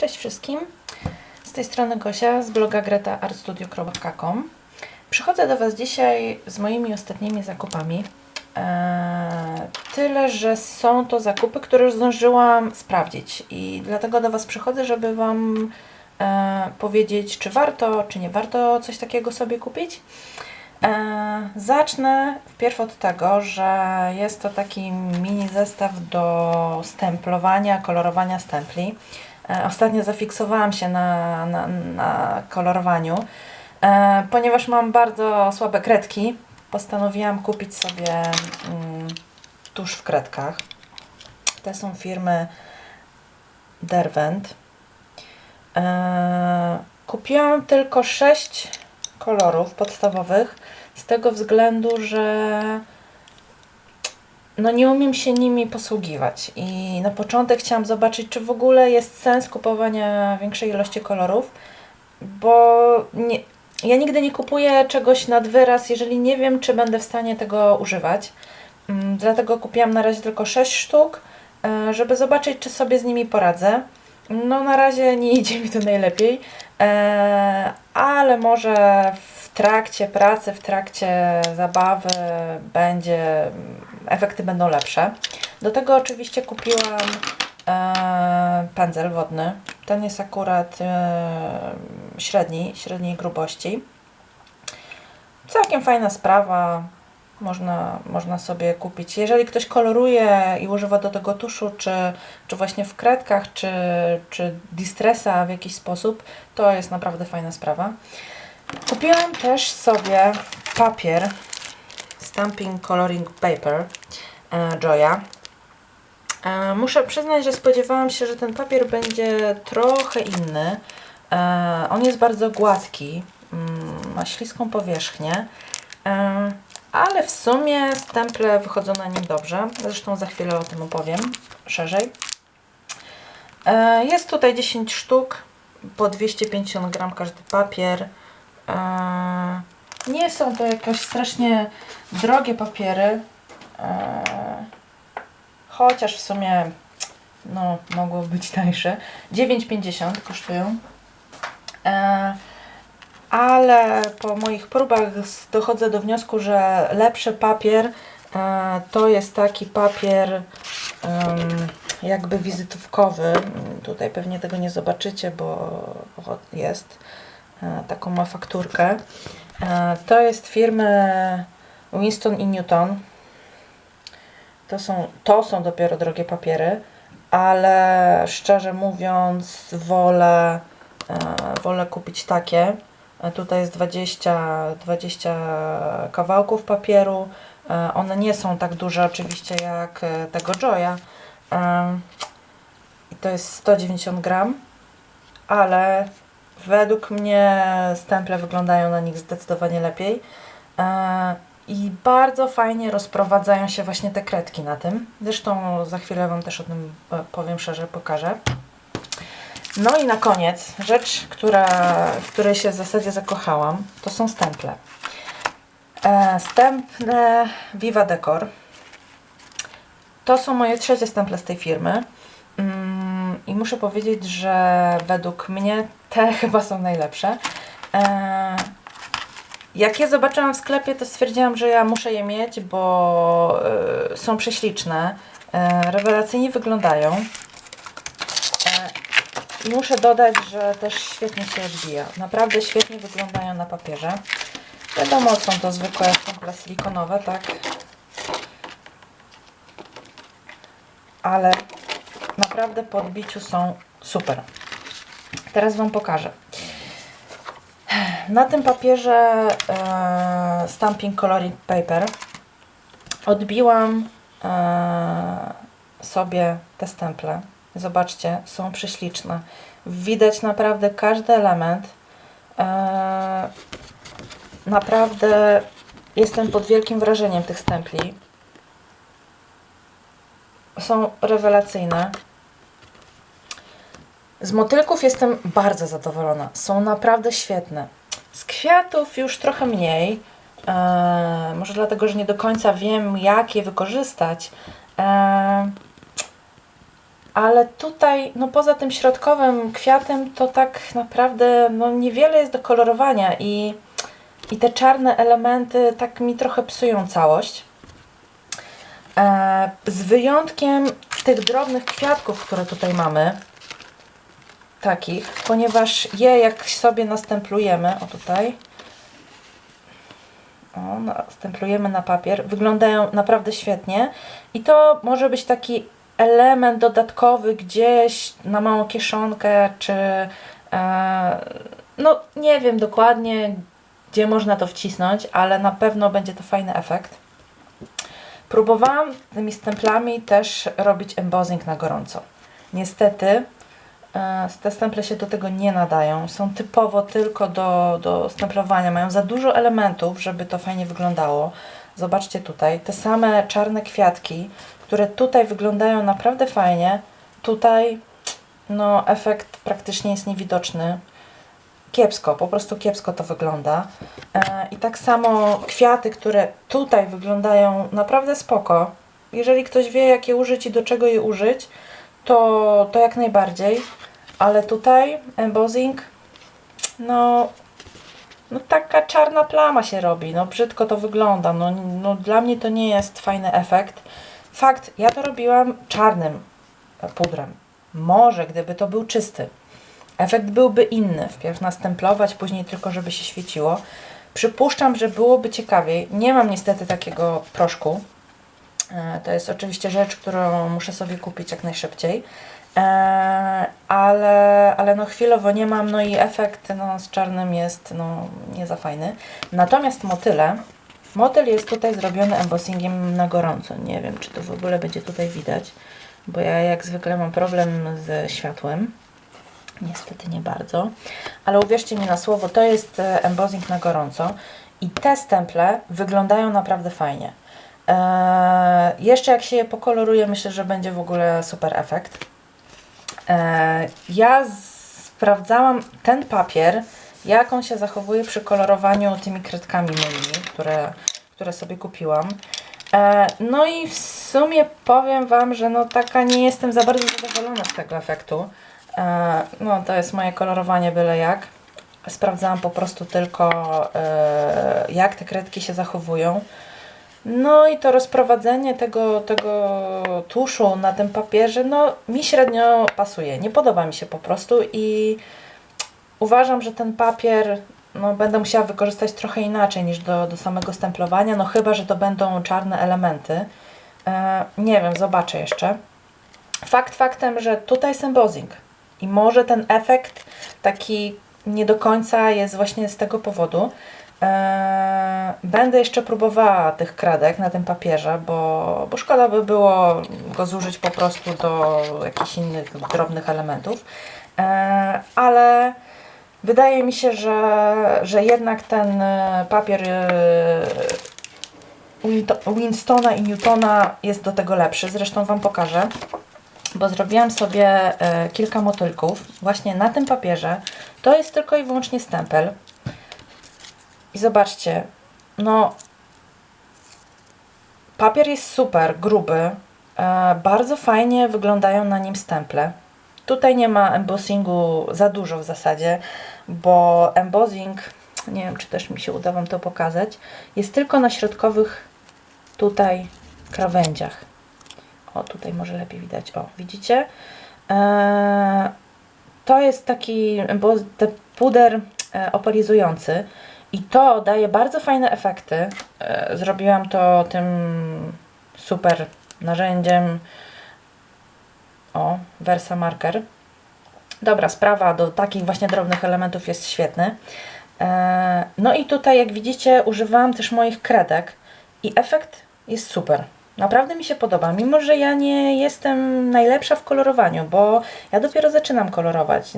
Cześć wszystkim. Z tej strony Gosia z bloga gretaartstudio.com. Przychodzę do Was dzisiaj z moimi ostatnimi zakupami. Eee, tyle, że są to zakupy, które już zdążyłam sprawdzić i dlatego do Was przychodzę, żeby Wam e, powiedzieć, czy warto, czy nie warto coś takiego sobie kupić. E, zacznę wpierw od tego, że jest to taki mini zestaw do stemplowania, kolorowania stempli. E, ostatnio zafiksowałam się na, na, na kolorowaniu. E, ponieważ mam bardzo słabe kredki, postanowiłam kupić sobie mm, tusz w kredkach. Te są firmy Derwent. E, kupiłam tylko 6 kolorów podstawowych, z tego względu, że no nie umiem się nimi posługiwać i na początek chciałam zobaczyć, czy w ogóle jest sens kupowania większej ilości kolorów, bo nie, ja nigdy nie kupuję czegoś nad wyraz, jeżeli nie wiem, czy będę w stanie tego używać. Mm, Dlatego kupiłam na razie tylko 6 sztuk, e, żeby zobaczyć, czy sobie z nimi poradzę. No na razie nie idzie mi to najlepiej, e, ale może w trakcie pracy, w trakcie zabawy będzie, efekty będą lepsze. Do tego oczywiście kupiłam e, pędzel wodny. Ten jest akurat e, średni, średniej grubości. Całkiem fajna sprawa. Można, można sobie kupić. Jeżeli ktoś koloruje i używa do tego tuszu, czy, czy właśnie w kredkach, czy, czy distressa w jakiś sposób, to jest naprawdę fajna sprawa. Kupiłam też sobie papier Stamping Coloring Paper e, Joya. E, Muszę przyznać, że spodziewałam się, że ten papier będzie trochę inny. E, On jest bardzo gładki, mm, ma śliską powierzchnię, ale w sumie stemple wychodzą na nim dobrze. Zresztą za chwilę o tym opowiem szerzej. Jest tutaj 10 sztuk, po 250 gram każdy papier. Nie są to jakoś strasznie drogie papiery. E, Chociaż w sumie no, mogło być tańsze. 9,50 kosztują. E, ale po moich próbach dochodzę do wniosku, że lepszy papier e, to jest taki papier jakby wizytówkowy. Tutaj pewnie tego nie zobaczycie, bo jest. Taką ma fakturkę. E, to jest firmy Winston i Newton. To są, to są dopiero drogie papiery, ale szczerze mówiąc, wolę, e, wolę kupić takie. E, Tutaj jest 20, 20 kawałków papieru. One nie są tak duże oczywiście jak tego Joya. I to jest 190 gram, ale według mnie stemple wyglądają na nich zdecydowanie lepiej. E, I bardzo fajnie rozprowadzają się właśnie te kredki na tym. Zresztą za chwilę Wam też o tym e, powiem szerzej, pokażę. No i na koniec rzecz, która, w której się w zasadzie zakochałam, to są stemple. E, Stemple Viva Decor. To są moje trzecie stemple z tej firmy. I muszę powiedzieć, że według mnie te chyba są najlepsze. E, jak je zobaczyłam w sklepie, to stwierdziłam, że ja muszę je mieć, bo e, są prześliczne. E, rewelacyjnie wyglądają. I muszę dodać, że też świetnie się odbija. Naprawdę świetnie wyglądają na papierze. Wiadomo, są to zwykłe stemple silikonowe, tak? Ale naprawdę po odbiciu są super. Teraz Wam pokażę. Na tym papierze e, Stamping Coloring Paper odbiłam e, sobie te stemple. Zobaczcie, są prześliczne. Widać naprawdę każdy element. E, naprawdę jestem pod wielkim wrażeniem tych stempli. Są rewelacyjne. Z motylków jestem bardzo zadowolona. Są naprawdę świetne. Z kwiatów już trochę mniej. E, może dlatego, że nie do końca wiem, jak je wykorzystać. E, ale tutaj, no poza tym środkowym kwiatem, to tak naprawdę no niewiele jest do kolorowania i, i te czarne elementy tak mi trochę psują całość. E, z wyjątkiem tych drobnych kwiatków, które tutaj mamy, takich, ponieważ je jak sobie nastemplujemy, o tutaj, o, nastemplujemy na papier, wyglądają naprawdę świetnie i to może być taki element dodatkowy gdzieś na małą kieszonkę, czy e, no nie wiem dokładnie, gdzie można to wcisnąć, ale na pewno będzie to fajny efekt. Próbowałam tymi stemplami też robić embossing na gorąco. Niestety te stemple się do tego nie nadają. Są typowo tylko do, do stemplowania. Mają za dużo elementów, żeby to fajnie wyglądało. Zobaczcie tutaj, te same czarne kwiatki, które tutaj wyglądają naprawdę fajnie, tutaj no efekt praktycznie jest niewidoczny. Kiepsko, po prostu kiepsko to wygląda. E, I tak samo kwiaty, które tutaj wyglądają naprawdę spoko. Jeżeli ktoś wie, jak je użyć i do czego je użyć, to, to jak najbardziej. Ale tutaj embossing, no no taka czarna plama się robi, no brzydko to wygląda, no, no dla mnie to nie jest fajny efekt. Fakt, ja to robiłam czarnym pudrem. Może gdyby to był czysty, efekt byłby inny. Wpierw nastemplować, później tylko żeby się świeciło. Przypuszczam, że byłoby ciekawiej. Nie mam niestety takiego proszku. E, to jest oczywiście rzecz, którą muszę sobie kupić jak najszybciej. E, ale, ale no chwilowo nie mam, no i efekt no, z czarnym jest no, nie za fajny. Natomiast motyle, motyl jest tutaj zrobiony embossingiem na gorąco. Nie wiem, czy to w ogóle będzie tutaj widać, bo ja jak zwykle mam problem ze światłem. Niestety nie bardzo. Ale uwierzcie mi na słowo, to jest e, embossing na gorąco i te stemple wyglądają naprawdę fajnie. Eee, jeszcze jak się je pokoloruje, myślę, że będzie w ogóle super efekt. E, ja sprawdzałam ten papier, jak on się zachowuje przy kolorowaniu tymi kredkami moimi, które, które sobie kupiłam. E, no i w sumie powiem Wam, że no taka nie jestem za bardzo zadowolona z tego efektu. E, no to jest moje kolorowanie byle jak. Sprawdzałam po prostu tylko jak te kredki się zachowują. No i to rozprowadzenie tego, tego tuszu na tym papierze, no mi średnio pasuje. Nie podoba mi się po prostu i uważam, że ten papier no, będę musiała wykorzystać trochę inaczej niż do, do samego stemplowania, no chyba, że to będą czarne elementy. E, nie wiem, zobaczę jeszcze. Fakt faktem, że tutaj jest embossing i może ten efekt taki nie do końca jest właśnie z tego powodu, będę jeszcze próbowała tych kredek na tym papierze, bo, bo szkoda by było go zużyć po prostu do jakichś innych drobnych elementów. Eee, ale wydaje mi się, że, że jednak ten e, papier e, Winstona i Newtona jest do tego lepszy. Zresztą Wam pokażę, bo zrobiłam sobie e, kilka motylków właśnie na tym papierze. To jest tylko i wyłącznie stempel. I zobaczcie, no papier jest super, gruby. E, bardzo fajnie wyglądają na nim stemple. Tutaj nie ma embossingu za dużo w zasadzie, bo embossing, nie wiem czy też mi się uda Wam to pokazać, jest tylko na środkowych tutaj krawędziach. O, tutaj może lepiej widać. O, widzicie? Eee, to jest taki puder e, opalizujący. I to daje bardzo fajne efekty. E, zrobiłam to tym super narzędziem. O, Versa Marker. Dobra sprawa, do takich właśnie drobnych elementów jest świetny. E, no i tutaj, jak widzicie, używałam też moich kredek i efekt jest super. Naprawdę mi się podoba, mimo że ja nie jestem najlepsza w kolorowaniu, bo ja dopiero zaczynam kolorować.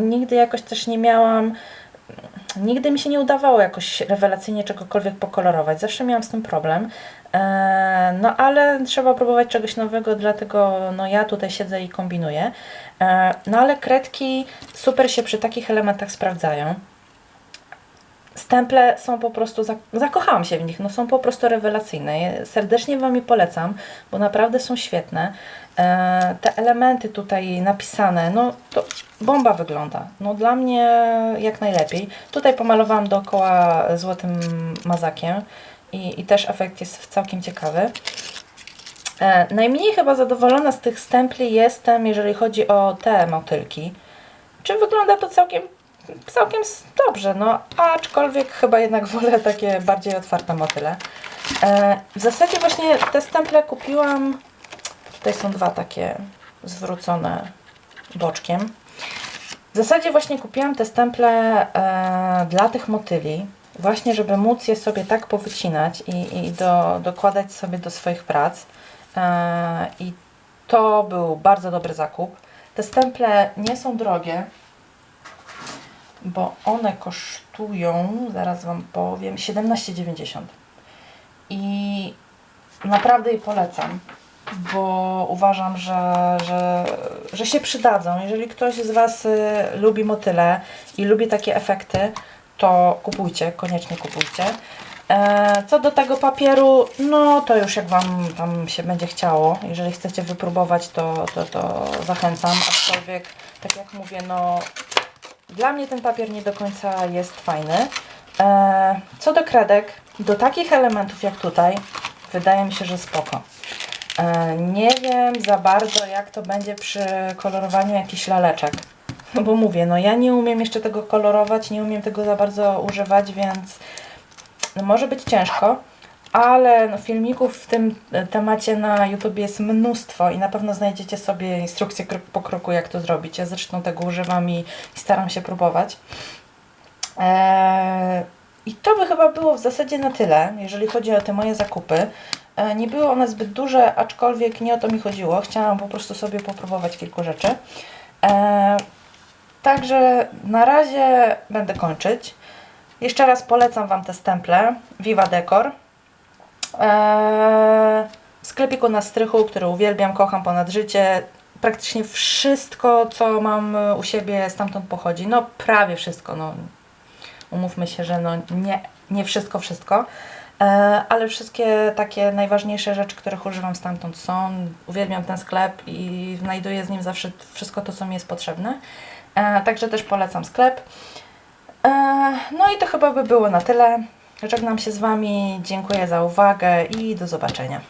Nigdy jakoś też nie miałam nigdy mi się nie udawało jakoś rewelacyjnie czegokolwiek pokolorować. Zawsze miałam z tym problem. E, no ale trzeba próbować czegoś nowego, dlatego no ja tutaj siedzę i kombinuję. E, no ale kredki super się przy takich elementach sprawdzają. Stemple są po prostu, zakochałam się w nich, no są po prostu rewelacyjne. Serdecznie Wam je polecam, bo naprawdę są świetne. E, te elementy tutaj napisane, no to bomba wygląda. No dla mnie jak najlepiej. Tutaj pomalowałam dookoła złotym mazakiem i, i też efekt jest całkiem ciekawy. E, najmniej chyba zadowolona z tych stempli jestem, jeżeli chodzi o te motylki. Czy wygląda to całkiem, całkiem dobrze, no aczkolwiek chyba jednak wolę takie bardziej otwarte motyle. E, w zasadzie właśnie te stemple kupiłam, tutaj są dwa takie zwrócone boczkiem. W zasadzie właśnie kupiłam te stemple e, dla tych motyli, właśnie żeby móc je sobie tak powycinać i, i do, dokładać sobie do swoich prac. E, I to był bardzo dobry zakup. Te stemple nie są drogie, bo one kosztują, zaraz Wam powiem, 17,90. I naprawdę je polecam, bo uważam, że, że, że się przydadzą. Jeżeli ktoś z Was y, lubi motyle i lubi takie efekty, to kupujcie, koniecznie kupujcie. E, Co do tego papieru, no to już jak Wam tam się będzie chciało. Jeżeli chcecie wypróbować, to, to, to zachęcam. Aczkolwiek, tak jak mówię, no dla mnie ten papier nie do końca jest fajny. E, Co do kredek, do takich elementów jak tutaj, wydaje mi się, że spoko. E, Nie wiem za bardzo, jak to będzie przy kolorowaniu jakichś laleczek. No bo mówię, no ja nie umiem jeszcze tego kolorować, nie umiem tego za bardzo używać, więc no może być ciężko, ale no filmików w tym e, temacie na YouTube jest mnóstwo i na pewno znajdziecie sobie instrukcję krok po kroku, jak to zrobić. Ja zresztą tego używam i, i staram się próbować. Eee, I to by chyba było w zasadzie na tyle, jeżeli chodzi o te moje zakupy. E, Nie były one zbyt duże, aczkolwiek nie o to mi chodziło. Chciałam po prostu sobie popróbować kilku rzeczy. E, Także na razie będę kończyć. Jeszcze raz polecam Wam te stemple Viva Decor. Eee, w sklepiku na strychu, który uwielbiam, kocham ponad życie. Praktycznie wszystko, co mam e, u siebie, stamtąd pochodzi. No prawie wszystko. No, umówmy się, że no nie, nie wszystko, wszystko. E, ale wszystkie takie najważniejsze rzeczy, których używam stamtąd są. Uwielbiam ten sklep i znajduję z nim zawsze wszystko to, co mi jest potrzebne. E, także też polecam sklep. E, no i to chyba by było na tyle. Żegnam się z Wami, dziękuję za uwagę i do zobaczenia.